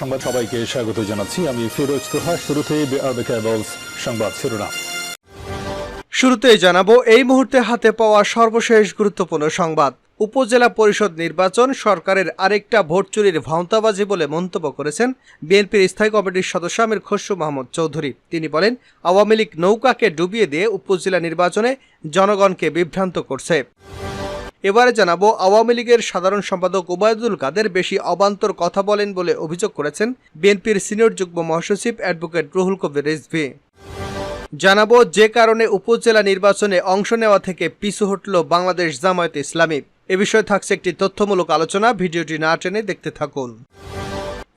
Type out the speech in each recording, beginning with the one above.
সংবাদ সবাইকে স্বাগত জানাচ্ছি। আমি ফিরোজ তোহা। কেবলস সংবাদ শিরোনাম। শুরুতেই জানাব, এই মুহূর্তে হাতে পাওয়া সর্বশেষ গুরুত্বপূর্ণ সংবাদ। উপজেলা পরিষদ নির্বাচন সরকারের আরেকটা ভোট চুরির ভাঁওতাবাজি বলে মন্তব্য করেছেন বিএনপির স্থায়ী কমিটির সদস্য আমির খসরু মাহমুদ চৌধুরী। তিনি বলেন, আওয়ামী লীগ নৌকাকে ডুবিয়ে দিয়ে উপজেলা নির্বাচনে জনগণকে বিভ্রান্ত করছে। এবারে জানাব, আওয়ামী লীগের সাধারণ সম্পাদক ওবায়দুল কাদের বেশি অবান্তর কথা বলেন বলে অভিযোগ করেছেন বিএনপির সিনিয়র যুগ্ম মহাসচিব অ্যাডভোকেট রুহুল কবির রিজভি। জানাব, যে কারণে উপজেলা নির্বাচনে অংশ নেওয়া থেকে পিছু হটল বাংলাদেশ জামায়াত ইসলামী। এ বিষয়ে থাকছে একটি তথ্যমূলক আলোচনা, ভিডিওটি না টেনে দেখতে থাকুন।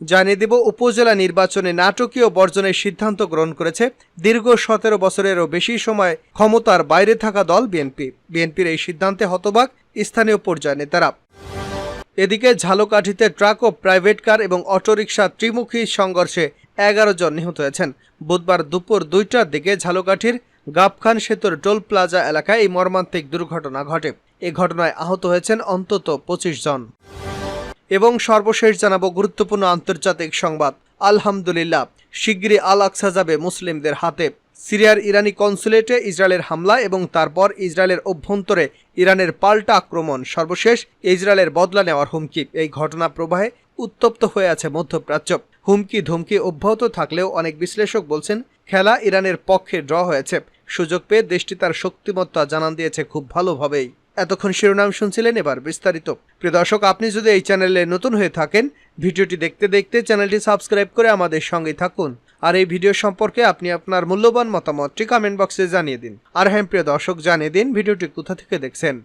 জানিয়ে দেব, উপজেলা নির্বাচনে নাটকীয় বর্জনের সিদ্ধান্ত গ্রহণ করেছে দীর্ঘ সতেরো বছরেরও বেশি সময় ক্ষমতার বাইরে থাকা দল বিএনপি। বিএনপির এই সিদ্ধান্তে হতবাক স্থানীয় পর্যায়ে নেতারা। এদিকে ঝালকাঠিতে ট্রাক ও প্রাইভেট কার এবং অটোরিকশা ত্রিমুখী সংঘর্ষে এগারো জন নিহত হয়েছেন। বুধবার দুপুর দুইটার দিকে ঝালকাঠির গাবখান সেতুর টোল প্লাজা এলাকায় এই মর্মান্তিক দুর্ঘটনা ঘটে। এ ঘটনায় আহত হয়েছেন অন্তত পঁচিশ জন। এবং সর্বশেষ জানাব গুরুত্বপূর্ণ আন্তর্জাতিক সংবাদ। আলহামদুলিল্লাহ, শিগগিরই আল আকসা যাবে মুসলিমদের হাতে। সিরিয়ার ইরানি কনসুলেটে ইসরায়েলের হামলা এবং তারপর ইসরায়েলের অভ্যন্তরে ইরানের পাল্টা আক্রমণ। সর্বশেষ ইসরায়েলের বদলা নেওয়ার হুমকি। এই ঘটনা প্রবাহে উত্তপ্ত হয়ে আছে মধ্যপ্রাচ্য। হুমকি ধুমকি অব্যাহত থাকলেও অনেক বিশ্লেষক বলছেন, খেলা ইরানের পক্ষে ড্র হয়েছে। সুযোগ পেয়ে দেশটি তার শক্তিমত্তা জানান দিয়েছে খুব ভালোভাবেই। এতক্ষণ শিরোনাম শুনছিলেন এবার বিস্তারিত। প্রিয় দর্শক, আপনি যদি এই চ্যানেলে নতুন হয়ে থাকেন, ভিডিওটি দেখতে দেখতে চ্যানেলটি সাবস্ক্রাইব করে আমাদের সঙ্গে থাকুন। আর এই ভিডিও সম্পর্কে আপনি আপনার মূল্যবান মতামতটি কমেন্ট বক্সে জানিয়ে দিন। আর হ্যাঁ প্রিয় দর্শক, জানিয়ে দিন ভিডিওটি কোথা থেকে দেখছেন।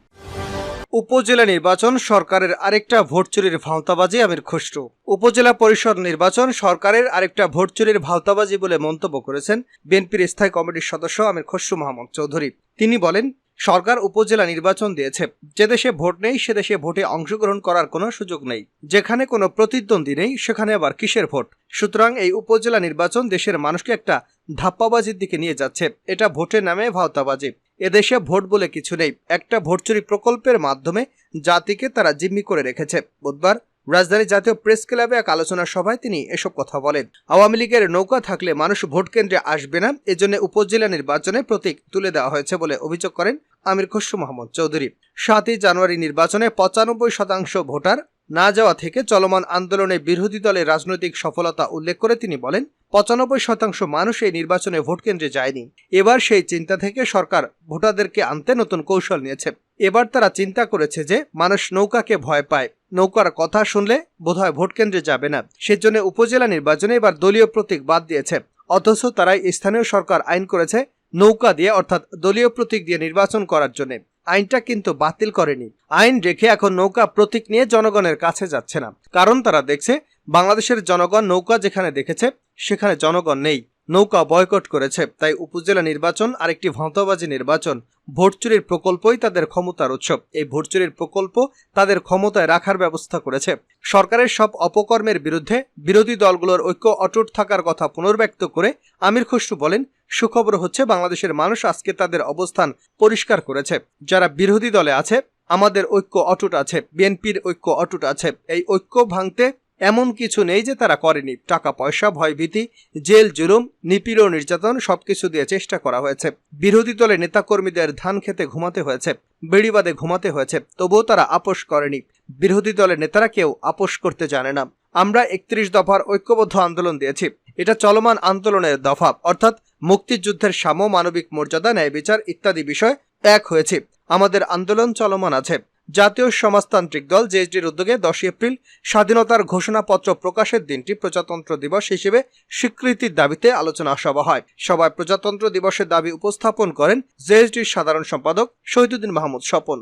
উপজেলা নির্বাচন সরকারের আরেকটা ভোট চুরির ভাওতাবাজি আমির খসরু। উপজেলা পরিষদ নির্বাচন সরকারের আরেকটা ভোট চুরির ভাওতাবাজি বলে মন্তব্য করেছেন বিএনপির স্থায়ী কমিটির সদস্য আমির খসরু মোহাম্মদ চৌধুরী। তিনি বলেন সরকার উপজেলা নির্বাচন দিয়েছে। যে দেশে ভোট নেই, সে দেশে ভোটে অংশগ্রহণ করার কোনো সুযোগ নেই। যেখানে কোনো প্রতিদ্বন্দ্বী নেই, সেখানে আবার কিসের ভোট? সুতরাং এই উপজেলা নির্বাচন দেশের মানুষকে একটা ধাপ্পাবাজির দিকে নিয়ে যাচ্ছে। এটা ভোটের নামে ভাওতাবাজি। এদেশে ভোট বলে কিছু নেই। একটা ভোট চুরি প্রকল্পের মাধ্যমে জাতিকে তারা জিম্মি করে রেখেছে। বুধবার রাজধানী জাতীয় প্রেস ক্লাবে এক আলোচনা সভায় তিনি এসব কথা বলেন। আওয়ামী লীগের নৌকা থাকলে মানুষ ভোট কেন্দ্রে আসবে না, এজন্য উপজেলা নির্বাচনে প্রতীক তুলে দেওয়া হয়েছে বলে অভিযোগ করেন আমির খসরু মোহাম্মদ চৌধুরী। সাতই জানুয়ারি নির্বাচনে পঁচানব্বই শতাংশ ভোটার না যাওয়া থেকে চলমান আন্দোলনে বিরোধী দলের রাজনৈতিক সফলতা উল্লেখ করে তিনি বলেন, পঁচানব্বই শতাংশ মানুষ এই নির্বাচনে ভোট কেন্দ্রে যায়নি। এবার সেই চিন্তা থেকে সরকার ভোটারদেরকে আনতে নতুন কৌশল নিয়েছে। এবার তারা চিন্তা করেছে যে মানুষ নৌকাকে ভয় পায়। নৌকার কথা শুনলে বোধহয় ভোট কেন্দ্রে যাবে না। সেজন্য উপজেলা নির্বাচনে এবার দলীয় প্রতীক বাদ দিয়েছে। অথচ তারাই স্থানীয় সরকার আইন করেছে নৌকা দিয়ে, অর্থাৎ দলীয় প্রতীক দিয়ে নির্বাচন করার জন্য। আইনটা কিন্তু বাতিল করেনি। আইন রেখে এখন নৌকা প্রতীক নিয়ে জনগণের কাছে যাচ্ছে না। কারণ তারা দেখছে, বাংলাদেশের জনগণ নৌকা যেখানে দেখেছে, সেখানে জনগণ নেই। নৌকা বয়কট করেছে। তাই উপজেলা নির্বাচন আরেকটি ভাঁতাবাজি নির্বাচন। ভোট চুরির প্রকল্পই তাদের ক্ষমতার উৎসব এই ভোট চুরির প্রকল্প তাদের ক্ষমতায় রাখার ব্যবস্থা করেছে। সরকারের সব অপকর্মের বিরুদ্ধে বিরোধী দলগুলোর ঐক্য অটুট থাকার কথা পুনর্ব্যক্ত করে আমির খসরু বলেন, সুখবর হচ্ছে বাংলাদেশের মানুষ আজকে তাদের অবস্থান পরিষ্কার করেছে। যারা বিরোধী দলে আছে, আমাদের ঐক্য অটুট আছে, বিএনপির ঐক্য অটুট আছে। এই ঐক্য ভাঙতে এমন কিছু নেই যে তারা করেনি। টাকা, পয়সা, ভয়ভীতি, জেল, জুলুম, নিপীড় নির্যাতন সবকিছু দিয়ে চেষ্টা করা হয়েছে। বিরোধী দলের নেতাকর্মীদের ধান খেতে ঘুমাতে হয়েছে বেড়িবাদে ঘুমাতে হয়েছে, তবুও তারা আপোষ করেনি। বিরোধী দলের নেতারা কেউ আপোষ করতে জানে না। আমরা একত্রিশ দফার ঐক্যবদ্ধ আন্দোলন দিয়েছি। এটা চলমান আন্দোলনের দফা। অর্থাৎ মুক্তিযুদ্ধের সাম্য মানবিক মর্যাদা ন্যায় বিচার ইত্যাদি বিষয় এক হয়েছে। আমাদের আন্দোলন চলমান আছে। জাতীয় সমাজতান্ত্রিক দল জেএসডির উদ্যোগে দশই এপ্রিল স্বাধীনতার ঘোষণাপত্র প্রকাশের দিনটি প্রজাতন্ত্র দিবস হিসেবে স্বীকৃতির দাবিতে আলোচনা সভা হয়। সভায় প্রজাতন্ত্র দিবসের দাবি উপস্থাপন করেন জেএসডির সাধারণ সম্পাদক শহীদুদ্দিন মাহমুদ স্বপন।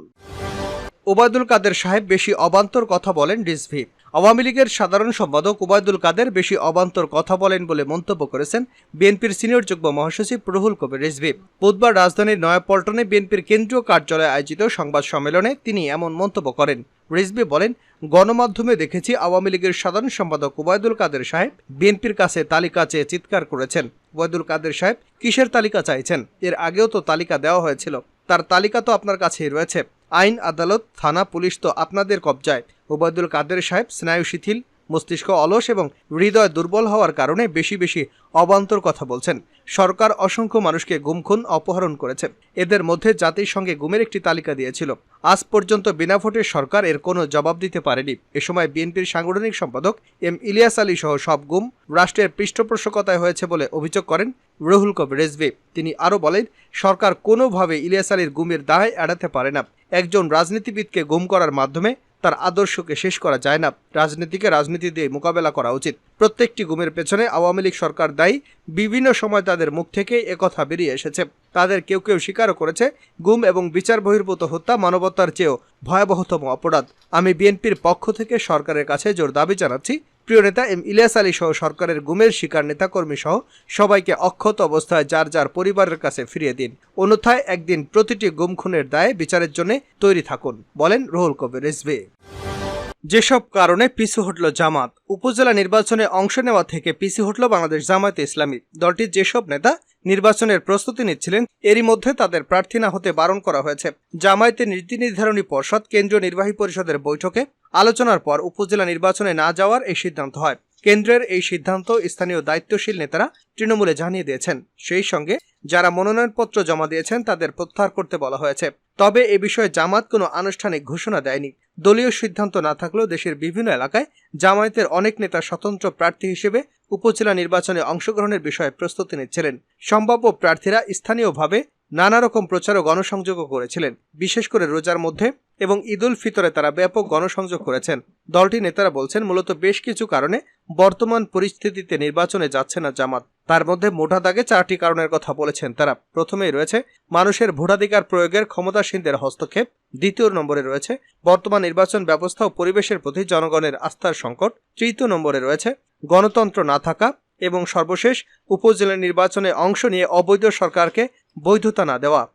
ওবায়দুল কাদের সাহেব বেশি অবান্তর কথা বলেন ডিসভি আওয়ামী লীগের সাধারণ সম্পাদক ওবায়দুল কাদের বেশি অবান্তর কথা বলেন বলে মন্তব্য করেছেন বিএনপির সিনিয়র যুগ্ম মহাসচিব প্রহুল কবির রিজভি। বুধবার রাজধানীর নয়াপল্টনে বিএনপির কেন্দ্রীয় কার্যালয়ে আয়োজিত সংবাদ সম্মেলনে তিনি এমন মন্তব্য করেন। রিজভি বলেন, গণমাধ্যমে দেখেছি আওয়ামী লীগের সাধারণ সম্পাদক ওবায়দুল কাদের সাহেব বিএনপির কাছে তালিকা চেয়ে চিৎকার করেছেন। ওবায়দুল কাদের সাহেব কিসের তালিকা চাইছেন? এর আগেও তো তালিকা দেওয়া হয়েছিল। তার তালিকা তো আপনার কাছেই রয়েছে। আইন আদালত থানা পুলিশ তো আপনাদের কবজায়। ওবায়দুল কাদের সাহেব স্নায়ু শিথিল। মস্তিষ্ক অলস এবং হৃদয় দুর্বল হওয়ার কারণে বেশি বেশি অবান্তর কথা বলছেন। সরকার অসংখ্য মানুষকে গুমখুন অপহরণ করেছে। এদের মধ্যে জাতিসংঘে গুমের একটি তালিকা দিয়েছিল। আজ পর্যন্ত বিনা ভোটে সরকার এর কোনো জবাব দিতে পারেনি। এ সময় বিএনপির সাংগঠনিক সম্পাদক এম ইলিয়াস আলী সহ সব গুম রাষ্ট্রের পৃষ্ঠপোষকতায় হয়েছে বলে অভিযোগ করেন রুহুল কবির রেজভি। তিনি আরও বলেন, সরকার কোনোভাবে ইলিয়াস আলীর গুমের দায় এড়াতে পারে না। একজন রাজনীতিবিদকে গুম করার মাধ্যমে তার আদর্শকে শেষ করা যায় না। রাজনীতিকে রাজনীতি দিয়ে মোকাবেলা করা উচিত। প্রত্যেকটি গুমের পেছনে আওয়ামী লীগ সরকার দায়ী। বিভিন্ন সময় তাদের মুখ থেকে একথা বেরিয়ে এসেছে। তাদের কেউ কেউ স্বীকারও করেছে, গুম এবং বিচার বহির্ভূত হত্যা মানবতার চেয়েও ভয়াবহতম অপরাধ। আমি বিএনপির পক্ষ থেকে সরকারের কাছে জোর দাবি জানাচ্ছি প্রিয় নেতা এম ইলিয়াস আলী সহ সরকারের গুমের শিকার নেতাকর্মী সহ সবাইকে অক্ষত অবস্থায় যার যার পরিবারের কাছে ফিরিয়ে দিন। অন্যথায় একদিন প্রতিটি গুম খুনের দায়ে বিচারের জন্য তৈরি থাকুন, বলেন রোহুল কবির রিজভি যেসব কারণে পিছু হটল জামাত, উপজেলা নির্বাচনে অংশ নেওয়া থেকে পিছু হটল বাংলাদেশ জামায়াতে ইসলামী। দলটির যেসব নেতা নির্বাচনের প্রস্তুতি নিচ্ছিলেন, এরই মধ্যে তাদের প্রার্থী না হতে বারণ করা হয়েছে। জামায়াতের নীতি নির্ধারণী পর্ষদ কেন্দ্রীয় নির্বাহী পরিষদের বৈঠকে আলোচনার পর উপজেলা নির্বাচনে না যাওয়ার এই সিদ্ধান্ত হয়। কেন্দ্রের এই সিদ্ধান্ত স্থানীয় দায়িত্বশীল নেতারা তৃণমূলে জানিয়ে দিয়েছেন। সেই সঙ্গে যারা মনোনয়নপত্র জমা দিয়েছেন তাদের প্রত্যাহার করতে বলা হয়েছে। তবে এ বিষয়ে জামাত কোনো আনুষ্ঠানিক ঘোষণা দেয়নি। দলীয় সিদ্ধান্ত না থাকলেও দেশের বিভিন্ন এলাকায় জামায়াতের অনেক নেতা স্বতন্ত্র প্রার্থী হিসেবে উপজেলা নির্বাচনে অংশগ্রহণের বিষয়ে প্রস্তুতি নিচ্ছিলেন। সম্ভাব্য প্রার্থীরা স্থানীয়ভাবে নানা রকম প্রচার ও গণসংযোগও করেছিলেন, বিশেষ করে রোজার মধ্যে এবং ঈদুল ফিতরে তারা ব্যাপক গণসংযোগ করেছেন। দলটি নেতারা বলছেন, মূলত বেশ কিছু কারণে বর্তমান পরিস্থিতিতে নির্বাচনে যাচ্ছে না জামাত। তার মধ্যে মোটা দাগে চারটি কারণের কথা বলেছেন তারা। প্রথমেই রয়েছে, মানুষের ভোটাধিকার প্রয়োগের ক্ষমতাসীনদের হস্তক্ষেপ। দ্বিতীয় নম্বরে রয়েছে, বর্তমান নির্বাচন ব্যবস্থা ও পরিবেশের প্রতি জনগণের আস্থার সংকট। তৃতীয় নম্বরে রয়েছে, গণতন্ত্র না থাকা এবং সর্বশেষ উপজেলা নির্বাচনে অংশ নিয়ে অবৈধ সরকারকে বৈধতা না দেওয়া।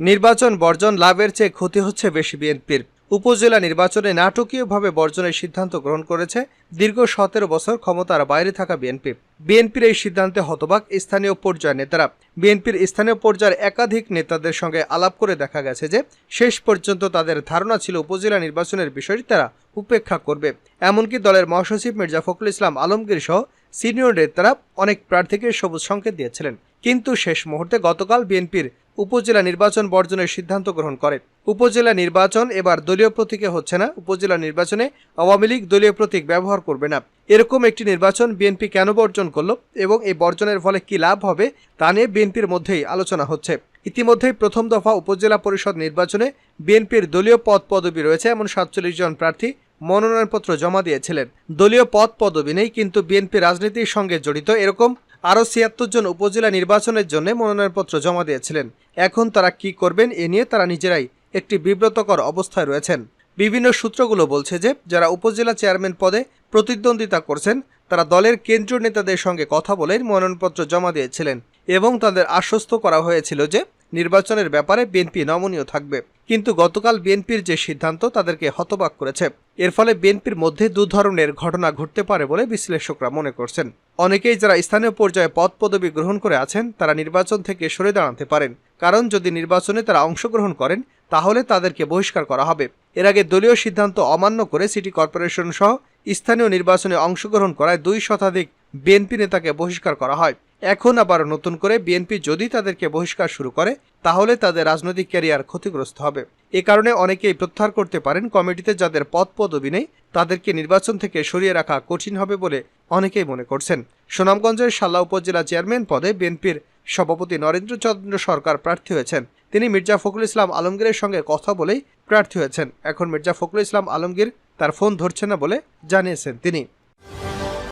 নির্বাচন বর্জন লাভের চেয়ে ক্ষতি হচ্ছে বেশি বিএনপির। উপজেলা নির্বাচনে নাটকীয়ভাবে বর্জনের সিদ্ধান্ত গ্রহণ করেছে দীর্ঘ সতেরো বছর ক্ষমতার বাইরে থাকা বিএনপি। বিএনপির এই সিদ্ধান্তে হতবাক স্থানীয় পর্যায়ের নেতারা। বিএনপির স্থানীয় পর্যায়ের একাধিক নেতাদের সঙ্গে আলাপ করে দেখা গেছে যে, শেষ পর্যন্ত তাদের ধারণা ছিল উপজেলা নির্বাচনের বিষয়টি তারা উপেক্ষা করবে। এমনকি দলের মহাসচিব মির্জা ফখরুল ইসলাম আলমগীর সহ সিনিয়র নেতারা অনেক প্রার্থীকে সবুজ সংকেত দিয়েছিলেন। কিন্তু শেষ মুহূর্তে গতকাল বিএনপির উপজেলা নির্বাচন বর্জনের সিদ্ধান্ত গ্রহণ করে। উপজেলা নির্বাচন এবার দলীয় প্রতীকে হচ্ছে না। উপজেলা নির্বাচনে আওয়ামী লীগ দলীয় প্রতীক ব্যবহার করবে না। এরকম একটি নির্বাচন বিএনপি কেন বর্জন করল এবং এই বর্জনের ফলে কি লাভ হবে তা নিয়ে বিএনপির মধ্যেই আলোচনা হচ্ছে। ইতিমধ্যেই প্রথম দফা উপজেলা পরিষদ নির্বাচনে বিএনপির দলীয় পদ পদবি রয়েছে এমন সাতচল্লিশ জন প্রার্থী মনোনয়নপত্র জমা দিয়েছিলেন। দলীয় পদ পদবি নেই, কিন্তু বিএনপি রাজনীতির সঙ্গে জড়িত এরকম আরও ছিয়াত্তর জন উপজেলা নির্বাচনের জন্য মনোনয়নপত্র জমা দিয়েছিলেন। এখন তারা কি করবেন এ নিয়ে তারা নিজেরাই একটি বিব্রতকর অবস্থায় রয়েছেন। বিভিন্ন সূত্রগুলো বলছে যে, যারা উপজেলা চেয়ারম্যান পদে প্রতিদ্বন্দ্বিতা করছেন, তারা দলের কেন্দ্রীয় নেতাদের সঙ্গে কথা বলে মনোনয়নপত্র জমা দিয়েছিলেন এবং তাদের আশ্বস্ত করা হয়েছিল যে নির্বাচনের ব্যাপারে বিএনপি নমনীয় থাকবে। কিন্তু গতকাল বিএনপির যে সিদ্ধান্ত, তাদেরকে হতবাক করেছে। এর ফলে বিএনপির মধ্যে দু ধরনের ঘটনা ঘটতে পারে বলে বিশ্লেষকরা মনে করছেন। অনেকেই যারা স্থানীয় পর্যায়ে পদ পদবি গ্রহণ করে আছেন, তারা নির্বাচন থেকে সরে দাঁড়াতে পারেন। কারণ যদি নির্বাচনে তারা অংশগ্রহণ করেন, তাহলে তাদেরকে বহিষ্কার করা হবে। এর আগে দলীয় সিদ্ধান্ত অমান্য করে সিটি কর্পোরেশন সহ স্থানীয় নির্বাচনে অংশগ্রহণ করায় দুই শতাধিক বিএনপি নেতাকে বহিষ্কার করা হয়। এখন আবার নতুন করে বিএনপি যদি তাদেরকে বহিষ্কার শুরু করে, তাহলে তাদের রাজনৈতিক ক্যারিয়ার ক্ষতিগ্রস্ত হবে। এ কারণে অনেকেই প্রত্যাহার করতে পারেন কমিটিতে যাদের পদ পদবি নেই, তাদেরকে নির্বাচন থেকে সরিয়ে রাখা কঠিন হবে বলে অনেকেই মনে করছেন। সুনামগঞ্জের শাল্লা উপজেলা চেয়ারম্যান পদে বিএনপির সভাপতি নরেন্দ্র চন্দ্র সরকার প্রার্থী হয়েছেন। তিনি মির্জা ফখরুল ইসলাম আলমগীরের সঙ্গে কথা বলেই প্রার্থী হয়েছেন। এখন মির্জা ফখরুল ইসলাম আলমগীর তার ফোন ধরছে না বলে জানিয়েছেন তিনি।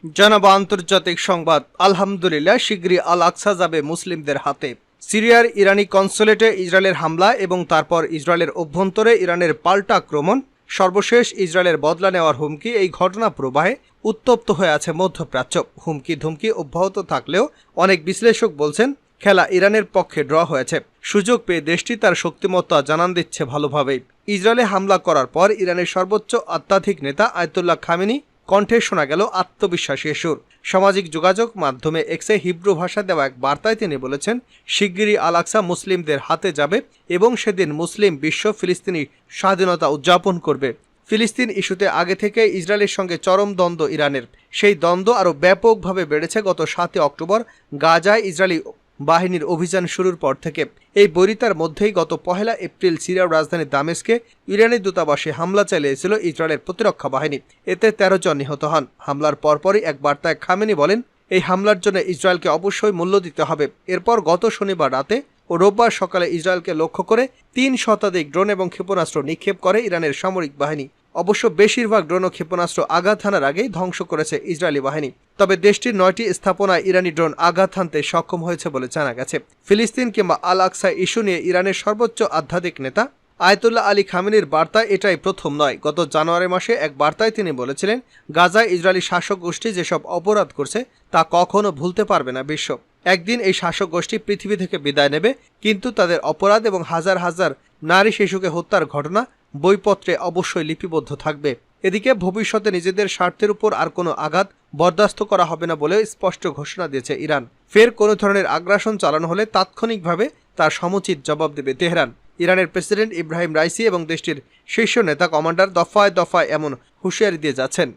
জানাব আন্তর্জাতিক সংবাদ, আলহামদুলিল্লাহ শীঘ্রই আল আকসা যাবে মুসলিমদের হাতে। সিরিয়ার ইরানি কনসুলেটে ইসরায়েলের হামলা এবং তারপর ইসরায়েলের অভ্যন্তরে ইরানের পাল্টা আক্রমণ। সর্বশেষ ইসরায়েলের বদলা নেওয়ার হুমকি এই ঘটনা প্রবাহে উত্তপ্ত হয়ে আছে মধ্যপ্রাচ্য। হুমকি ধুমকি অব্যাহত থাকলেও অনেক বিশ্লেষক বলছেন, খেলা ইরানের পক্ষে ড্র হয়েছে। সুযোগ পেয়ে দেশটি তার শক্তিমত্তা জানান দিচ্ছে ভালোভাবেই। ইসরায়েলে হামলা করার পর ইরানের সর্বোচ্চ অত্যাধিক নেতা আয়তুল্লাহ খামেনি কণ্ঠে শোনা গেল আত্মবিশ্বাসী সুর। সামাজিক যোগাযোগ মাধ্যমে এক্সে হিব্রু ভাষা দেওয়া এক বার্তায় তিনি বলেছেন, শিগগিরই আলাক্সা মুসলিমদের হাতে যাবে এবং সেদিন মুসলিম বিশ্ব ফিলিস্তিনি স্বাধীনতা উদযাপন করবে। ফিলিস্তিন ইস্যুতে আগে থেকে ইসরায়েলের সঙ্গে চরম দ্বন্দ্ব ইরানের। সেই দ্বন্দ্ব আরও ব্যাপকভাবে বেড়েছে গত সাতই অক্টোবর। গাজায় ইসরায়েলি বাহিনীর অভিযান শুরুর পর থেকে এই বরিতার মধ্যেই গত পহেলা এপ্রিল সিরিয়ার রাজধানী দামেস্কে ইরানি দূতাবাসে হামলা চালিয়েছিল ইসরায়েলের প্রতিরক্ষা বাহিনী। এতে তেরো জন নিহত হন। হামলার পরপরই এক বার্তায় খামেনি বলেন, এই হামলার জন্য ইসরায়েলকে অবশ্যই মূল্য দিতে হবে। এরপর গত শনিবার রাতে ও রোববার সকালে ইসরায়েলকে লক্ষ্য করে তিন শতাধিক ড্রোন এবং ক্ষেপণাস্ত্র নিক্ষেপ করে ইরানের সামরিক বাহিনী। অবশ্য বেশিরভাগ ড্রোন ও ক্ষেপণাস্ত্র আঘাত হানার আগেই ধ্বংস করেছে ইসরায়েলি বাহিনী। তবে দেশটির নয়টি স্থাপনায় ইরানি ড্রোন আঘাত হানতে সক্ষম হয়েছে বলে জানা গেছে। ফিলিস্তিন কিংবা আল আকসা ইস্যু নিয়ে ইরানের সর্বোচ্চ আধ্যাত্মিক নেতা আয়তুল্লাহ আলী খামেনির বার্তা এটাই প্রথম নয়। গত জানুয়ারি মাসে এক বার্তায় তিনি বলেছিলেন, গাজায় ইসরায়েলি শাসক গোষ্ঠী যেসব অপরাধ করছে তা কখনো ভুলতে পারবে না বিশ্ব। একদিন এই শাসক গোষ্ঠী পৃথিবী থেকে বিদায় নেবে, কিন্তু তাদের অপরাধ এবং হাজার হাজার নারী শিশুকে হত্যার ঘটনা বইপত্রে অবশ্যই লিপিবদ্ধ থাকবে। এদিকে ভবিষ্যতে নিজেদের স্বার্থের উপর আর কোনো আঘাত বরদাস্ত করা হবে না বলেও স্পষ্ট ঘোষণা দিয়েছে ইরান। ফের কোনো ধরনের আগ্রাসন চালানো হলে তাৎক্ষণিকভাবে তার সমুচিত জবাব দেবে তেহরান। ইরানের প্রেসিডেন্ট ইব্রাহিম রাইসি এবং দেশটির শীর্ষ নেতা কমান্ডার দফায় দফায় এমন হুঁশিয়ারি দিয়ে যাচ্ছেন।